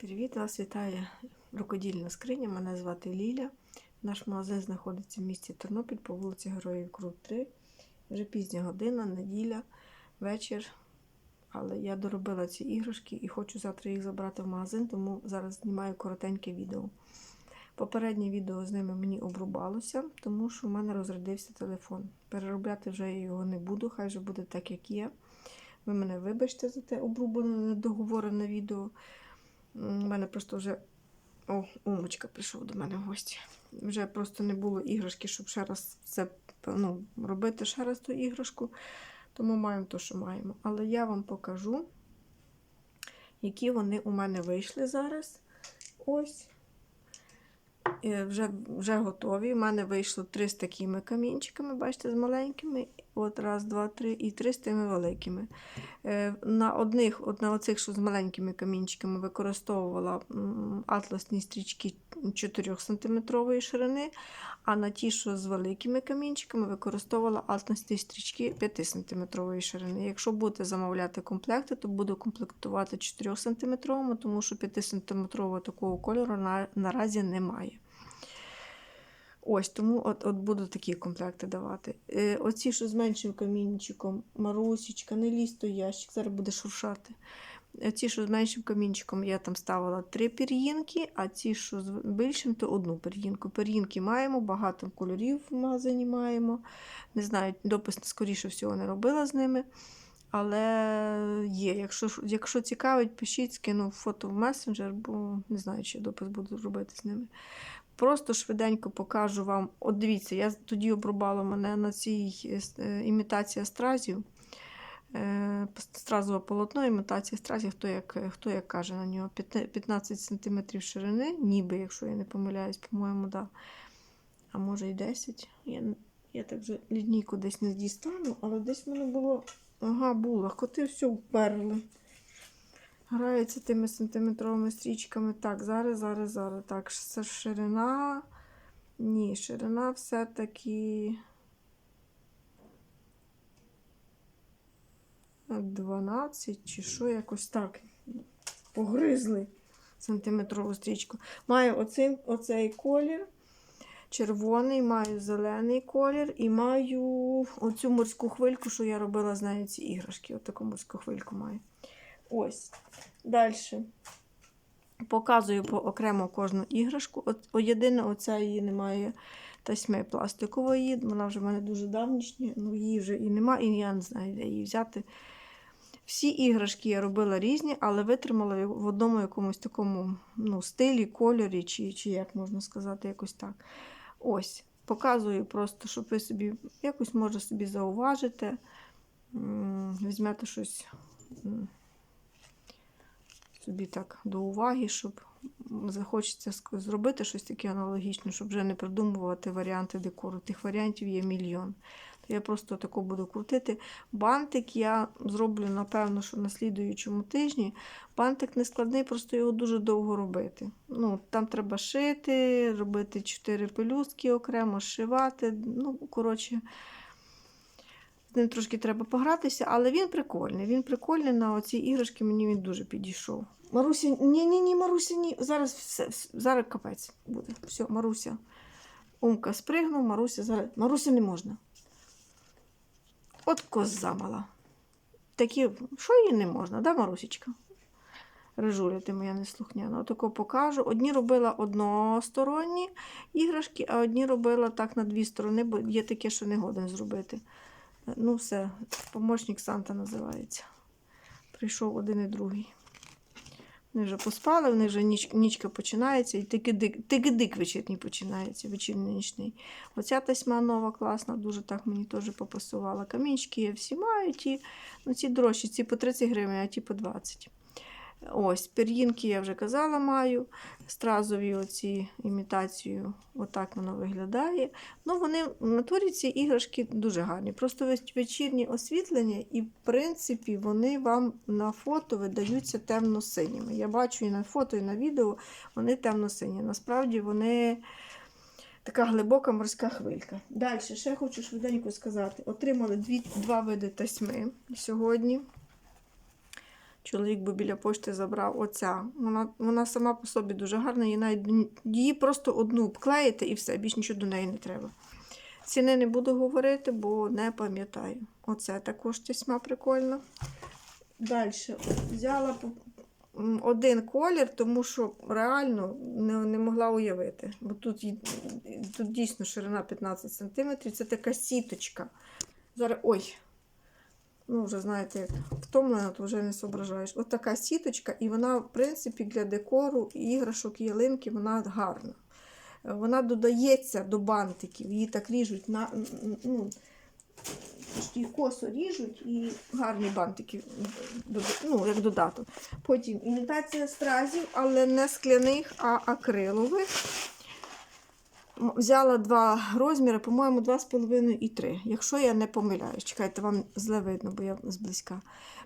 Привіт, вас вітає рукодільна скриня. Мене звати Ліля. Наш магазин знаходиться в місті Тернопіль по вулиці Героїв Крут 3. Вже пізня година, неділя, вечір. Але я доробила ці іграшки і хочу завтра їх забрати в магазин, тому зараз знімаю коротеньке відео. Попереднє відео з ними мені обрубалося, тому що в мене розрядився телефон. Переробляти вже його не буду, хай вже буде так, як є. Ви мене вибачте за те обрубане, недоговорене відео. У мене просто вже. О, умочка прийшов до мене в гості. Вже просто не було іграшки, щоб ще раз це ну, робити ще раз ту іграшку. Тому маємо те, що маємо. Але я вам покажу, які вони у мене вийшли зараз. Ось. Вже, вже готові. У мене вийшло три з такими камінчиками, бачите, з маленькими. От раз, два, три, і три з тими великими. Е, На одних, от на оцих, що з маленькими камінчиками, використовувала атласні стрічки 4 см ширини, а на ті, що з великими камінчиками, використовувала атласні стрічки 5 см ширини. Якщо будете замовляти комплекти, то буду комплектувати 4 см, тому що 5 см такого кольору на, наразі немає. Ось, тому от, от буду такі комплекти давати. Е, оці, що з меншим камінчиком, Марусічка, не лізь той ящик, зараз буде шуршати. Ці, що з меншим камінчиком, я там ставила три пір'їнки, а ці, що з більшим, то одну пір'їнку. Пір'їнки маємо, багато кольорів в магазині маємо. Не знаю, допис, скоріше всього, не робила з ними. Але є. Якщо, якщо цікавить, пишіть, скину фото в месенджер, бо не знаю, чи я допис буду робити з ними. Просто швиденько покажу вам. От дивіться, я тоді обрубала мене на цій е, імітація стразів. Е, Стразове полотно, імітація стразів, хто як, хто як каже на нього, 15 см ширини, ніби, якщо я не помиляюсь, по-моєму, да. а може і 10 Я, я так вже лінійку десь не дістану, але десь в мене було. Ага, було. Коти все вперли. Граються тими сантиметровими стрічками. Так, зараз, зараз, зараз. Так, це ширина. Ні, ширина все-таки 12 чи що, якось так. Погризли сантиметрову стрічку. Маю оцей, оцей колір. Червоний, маю зелений колір і маю оцю морську хвильку, що я робила з нею ці іграшки. От таку морську хвильку маю. Ось. Далі. Показую по окремо кожну іграшку. От, о, єдине, оця її немає тасьми пластикової. Вона вже в мене дуже давнішня, ну її вже і немає, і я не знаю, де її взяти. Всі іграшки я робила різні, але витримала в одному якомусь такому ну, стилі, кольорі, чи, чи як можна сказати, якось так. Ось. Показую просто, щоб ви собі якось може собі зауважите, візьмете щось собі так до уваги, щоб захочеться зробити щось таке аналогічне, щоб вже не придумувати варіанти декору. Тих варіантів є мільйон. Я просто тако буду крутити. Бантик я зроблю, напевно, що на слідуючому тижні. Бантик не складний, просто його дуже довго робити. Ну, Там треба шити, робити чотири пелюстки окремо, шивати. Ну, коротше, з ним трошки треба погратися, але він прикольний. Він прикольний на оці іграшки, мені він дуже підійшов. Маруся, ні, ні, ні, Маруся, ні. Зараз все, зараз капець буде. Все, Маруся. Умка спригнув, Маруся зараз. Маруся не можна. От коза мала. Такі, що їй не можна, да, Марусічка? Рижуля, ти моя неслухняна. Отако покажу. Одні робила односторонні іграшки, а одні робила так на дві сторони, бо є таке, що не годен зробити. Ну, все, помощник Санта називається. Прийшов один і другий. Вони вже поспали, вони вже ніч, нічка починається, і тикидик вечірній починається, вечірній нічний. Оця тасьма нова, класна, дуже так мені теж попасувала. Камінчики я всі маю, ті, ну, ці дрожчі, ці по 30 гривень, а ті по 20. Ось, пір'їнки я вже казала, маю. Стразові оці імітацію, отак воно виглядає. Ну, вони в натурі ці іграшки дуже гарні. Просто вечірнє освітлення, і, в принципі, вони вам на фото видаються темно-синіми. Я бачу і на фото, і на відео вони темно-сині. Насправді вони. Така глибока морська хвилька. Далі, ще хочу швиденько сказати: отримали дві, два види тасьми сьогодні. Чоловік би біля пошти забрав оця. Вона, вона сама по собі дуже гарна, її, навіть, її просто одну обклеїти і все, більш нічого до неї не треба. Ціни не буду говорити, бо не пам'ятаю. Оце також тісьма прикольна. Далі взяла один колір, тому що реально не, не могла уявити. Бо тут, тут дійсно ширина 15 см, це така сіточка. Зараз, ой, ну вже знаєте, втомлена, то вже не зображаєш. От така сіточка, і вона, в принципі, для декору, іграшок, ялинки, вона гарна. Вона додається до бантиків, її так ріжуть на. Ну, і косо ріжуть, і гарні бантики, ну, як додаток. Потім імітація стразів, але не скляних, а акрилових. Взяла два розміри, по-моєму, 2,5 і 3. Якщо я не помиляюсь. Чекайте, вам зле видно, бо я зблизька.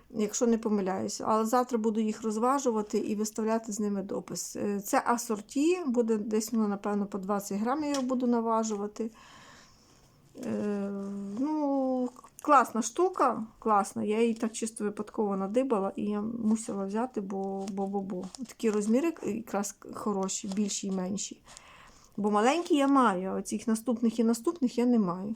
Якщо не помиляюсь. Але завтра буду їх розважувати і виставляти з ними допис. Е, Це асорті, буде десь, ну, напевно, по 20 грамів я його буду наважувати. Е, ну, класна штука, класна. Я її так чисто випадково надибала і я мусила взяти, бо бо, бо, бо. Такі розміри якраз хороші, більші і менші. Бо маленькі я маю, а оцих наступних і наступних я не маю.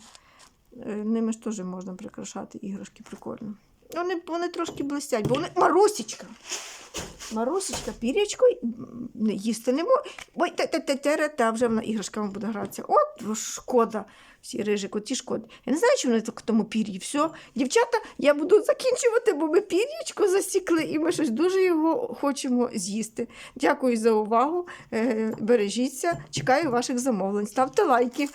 Е, Ними ж теж можна прикрашати іграшки прикольно. Вони, вони трошки блистять, бо вони. Марусічка! Марусечка, пірячко їсти не може. Ой, те те те те та вже вона іграшками буде гратися. От шкода. Всі рижик, оті шкоди. Я не знаю, чи вони так тому пір'ї. Все. Дівчата, я буду закінчувати, бо ми пір'ячко засікли, і ми щось дуже його хочемо з'їсти. Дякую за увагу. Е, бережіться. Чекаю ваших замовлень. Ставте лайки. Ай!